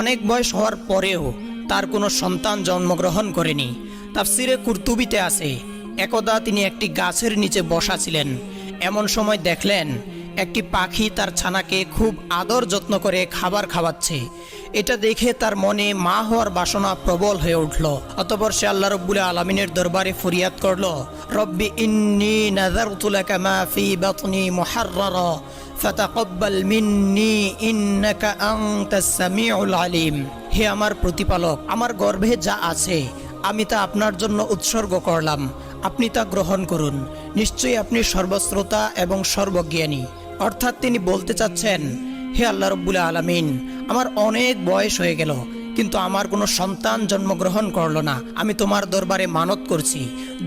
অনেক বয়স হওয়ার পরেও তার কোনো সন্তান জন্মগ্রহণ করেনি। তাফসিরে কুর্তুবিতে আছে, একদা তিনি একটি গাছের নিচে বসা ছিলেন। এমন সময় দেখলেন, একটি পাখি তার ছানাকে খুব আদর যত্ন করে খাবার খাওয়াচ্ছে। এটা দেখে তার মনে মা হওয়ার বাসনা প্রবল হয়ে উঠল। অতপর সে আল্লাহ রব্বুল আলমিনের দরবারে ফরিয়াদ করল, রব্বি ইন্নি নাযারতু লাকা মা ফি বাতনি মুহাররারা, ফাতাকাব্বাল মিন্নি ইন্নাকা আনতাস সামিউল আলিম। হে আমার প্রতিপালক, আমার গর্ভে যা আছে, আমি তা আপনার জন্য উৎসর্গ করলাম। আপনি তা গ্রহণ করুন। নিশ্চয়ই আপনি সর্বশ্রোতা এবং সর্বজ্ঞানী। অর্থাৎ তিনি বলতে চাচ্ছেন, হে আল্লাহ রব্বুল আলমিন আমার অনেক বয়স হয়ে গেল, কিন্তু আমার কোনো সন্তান জন্মগ্রহণ করল না। আমি তোমার দরবারে মানত করছি।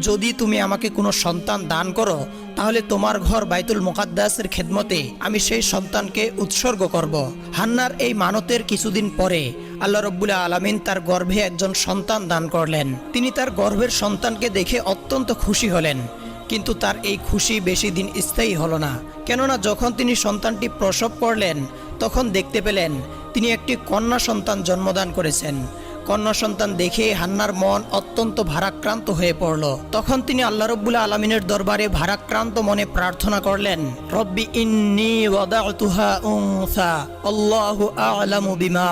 যদি তুমি আমাকে কোনো সন্তান দান করো, তাহলে তোমার ঘর বাইতুল মোকাদ্দাসের খেদমতে আমি সেই সন্তানকে উৎসর্গ করব। হান্নার এই মানতের কিছুদিন পরে আল্লাহ রব্বুল্লা আলমিন তার গর্ভে একজন সন্তান দান করলেন। তিনি তার গর্ভের সন্তানকে দেখে অত্যন্ত খুশি হলেন, কিন্তু তার এই খুশি বেশি দিন স্থায়ী হলো না। কেননা যখন তিনি সন্তানটি প্রসব করলেন, তখন দেখতে পেলেন তিনি একটি কন্যা সন্তান জন্মদান করেছেন। কন্যা সন্তান দেখে হান্নার মন অত্যন্ত ভারাক্রান্ত হয়ে পড়ল। তখন তিনি আল্লাহ রব্বুল্লা আলমিনের দরবারে ভারাক্রান্ত মনে প্রার্থনা করলেন, রব্বি ইন্নি বিমা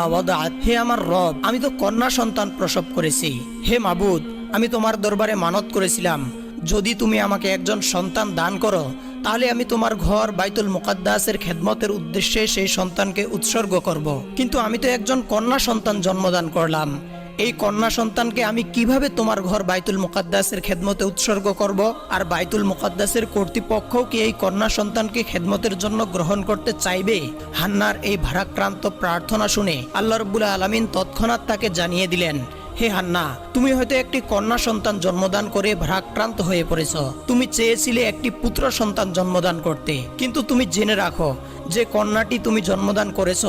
হে আমার রব, আমি তো কন্যা সন্তান প্রসব করেছি। হে মাবুদ, আমি তোমার দরবারে মানত করেছিলাম। যদি তুমি আমাকে একজন সন্তান দান করো তাহলে আমি তোমার ঘর বাইতুল মুকাদ্দাসের খেদমতের উদ্দেশ্যে সেই সন্তানকে উৎসর্গ করব। কিন্তু আমি তো একজন কন্যা সন্তান জন্মদান করলাম। এই কন্যা সন্তানকে আমি কীভাবে তোমার ঘর বাইতুল মুকাদ্দাসের খেদমতে উৎসর্গ করব? আর বাইতুল মুকাদ্দাসের কর্তৃপক্ষও কি এই কন্যা সন্তানকে খেদমতের জন্য গ্রহণ করতে চাইবে? হান্নার এই ভারাক্রান্ত প্রার্থনা শুনে আল্লাহ রব্বুল্লা আলমিন তৎক্ষণাৎ তাকে জানিয়ে দিলেন হে হান্না, তুমি হয়তো একটি কন্যা সন্তান জন্মদান করে ভারাক্রান্ত হয়ে পড়েছ। তুমি চেয়েছিলে একটি পুত্র সন্তান জন্মদান করতে। কিন্তু তুমি জেনে রাখো, যে কন্যাটি তুমি জন্মদান করেছ,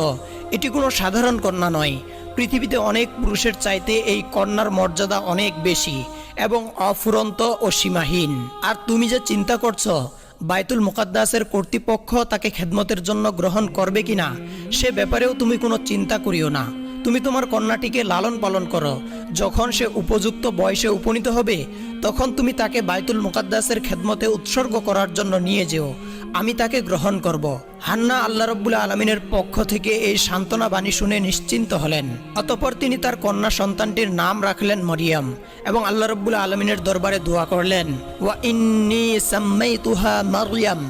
এটি কোনো সাধারণ কন্যা নয়। পৃথিবীতে অনেক পুরুষের চাইতে এই কন্যার মর্যাদা অনেক বেশি এবং অফুরন্ত ও সীমাহীন। আর তুমি যে চিন্তা করছ, বাইতুল মুকাদ্দাসের কর্তৃপক্ষ তাকে খেদমতের জন্য গ্রহণ করবে কিনা, সে ব্যাপারেও তুমি কোনো চিন্তা করিও না। তুমি তোমার কন্যাটিকে লালন পালন করো। যখন সে উপযুক্ত বয়সে উপনীত হবে, তখন তুমি তাকে বাইতুল মুকাদ্দাসের খেদমতে উৎসর্গ করার জন্য নিয়ে যেও। আমি তাকে গ্রহণ করব। হান্না আল্লাহ রব্বুল্লা আলমিনের পক্ষ থেকে এই সান্ত্বনা বাণী শুনে নিশ্চিন্ত হলেন। অতপর তিনি তার কন্যা সন্তানটির নাম রাখলেন মরিয়াম এবং আল্লাহ রব্বুল্লা আলমিনের দরবারে দোয়া করলেন, ওয়া ইন্নি সাম্মাইতুহা মারিয়াম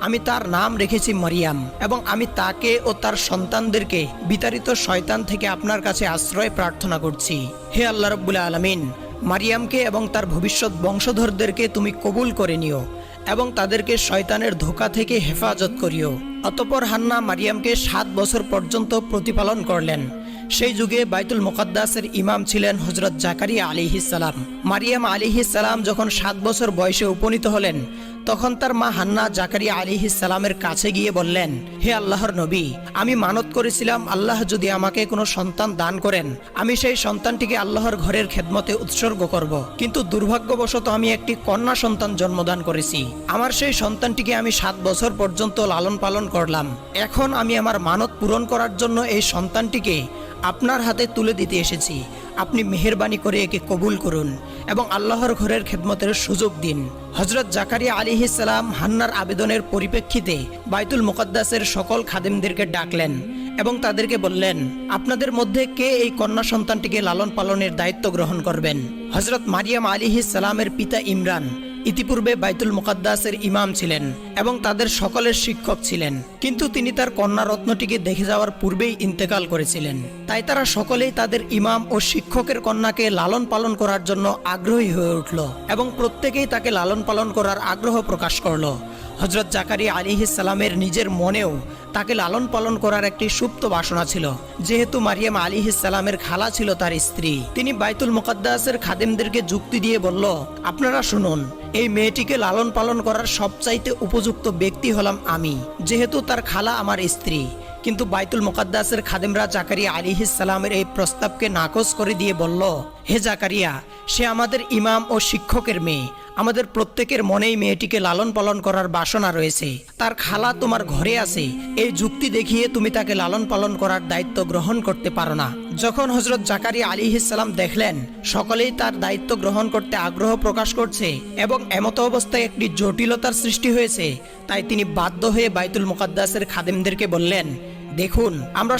আমি তার নাম রেখেছি মরিয়াম এবং আমি তাকে ও তার সন্তানদেরকে বিতাড়িত শয়তান থেকে আপনার কাছে আশ্রয় প্রার্থনা করছি। হে আল্লাহ রব্বুল আলমিন, মারিয়ামকে এবং তার ভবিষ্যৎ বংশধরদেরকে তুমি কবুল করে নিও এবং তাদেরকে শয়তানের ধোকা থেকে হেফাজত করিও। অতপর হান্না মারিয়ামকে সাত বছর পর্যন্ত প্রতিপালন করলেন। সেই যুগে বাইতুল মোকাদ্দাসের ইমাম ছিলেন হজরত জাকারিয়া আলিহিসাল্লাম মারিয়াম আলিহিসাল্লাম যখন সাত বছর বয়সে উপনীত হলেন, তখন তার মা হান্না জাকারিয়া আলিহিসাল্লামের কাছে গিয়ে বললেন, হে আল্লাহর নবী, আমি মানত করেছিলাম আল্লাহ যদি আমাকে কোনো সন্তান দান করেন, আমি সেই সন্তানটিকে আল্লাহর ঘরের খেদমতে উৎসর্গ করব। কিন্তু দুর্ভাগ্যবশত আমি একটি কন্যা সন্তান জন্মদান করেছি। আমার সেই সন্তানটিকে আমি সাত বছর পর্যন্ত লালন পালন করলাম। এখন আমি আমার মানত পূরণ করার জন্য এই সন্তানটিকে আপনার হাতে তুলে দিতে এসেছি। আপনি মেহরবানি করে একে কবুল করুন এবং আল্লাহর ঘরের খেদমতের সুযোগ দিন। হজরত জাকারিয়া আলী সালাম হান্নার আবেদনের পরিপ্রেক্ষিতে বাইতুল মুকদ্দাসের সকল খাদেমদেরকে ডাকলেন এবং তাদেরকে বললেন, আপনাদের মধ্যে কে এই কন্যা সন্তানটিকে লালন পালনের দায়িত্ব গ্রহণ করবেন? হজরত মারিয়াম আলী সালামের পিতা ইমরান ইতিপূর্বে বাইতুল মুকাদ্দাসের ইমাম ছিলেন এবং তাদের সকলের শিক্ষক ছিলেন। কিন্তু তিনি তার কন্যা রত্নটিকে দেখে যাওয়ার পূর্বেই ইন্তেকাল করেছিলেন। তাই তারা সকলেই তাদের ইমাম ও শিক্ষকের কন্যাকে লালন পালন করার জন্য আগ্রহী হয়ে উঠল এবং প্রত্যেকেই তাকে লালন পালন করার আগ্রহ প্রকাশ করল। হজরত জাকারি আলিহিসাল্লামের নিজের মনেও তাকে লালন পালন করার একটি সুপ্ত বাসনা ছিল। যেহেতু মারিয়াম আলিহিসাল্লামের খালা ছিল তার স্ত্রী, তিনি বাইতুল মুকাদ্দাসের খাদেমদেরকে যুক্তি দিয়ে বলল, আপনারা শুনুন এই মেয়েটিকে লালন পালন করার সবচাইতে উপযুক্ত ব্যক্তি হলাম আমি। যেহেতু তার খালা আমার স্ত্রী, কিন্তু বাইতুল মোকাদ্দাসের খাদেমরা জাকারিয়া আলিহিসালামের এই প্রস্তাবকে নাকচ করে দিয়ে বলল হে সে আমাদের ইমাম ও শিক্ষকের মেয়ে। আমাদের প্রত্যেকের মনেই মেয়েটিকে লালন পালন করার বাসনা রয়েছে। তার খালা তোমার ঘরে আছে। এই যুক্তি দেখিয়ে তুমি তাকে লালন পালন করার দায়িত্ব গ্রহণ করতে পারো না। যখন হজরত জাকারিয়া আলী ইসালাম দেখলেন, সকলেই তার দায়িত্ব গ্রহণ করতে আগ্রহ প্রকাশ করছে এবং এমত অবস্থায় একটি জটিলতার সৃষ্টি হয়েছে। তাই তিনি বাধ্য হয়ে বাইতুল মুকাদ্দাসের খাদেমদেরকে বললেন, দেখুন, আমরা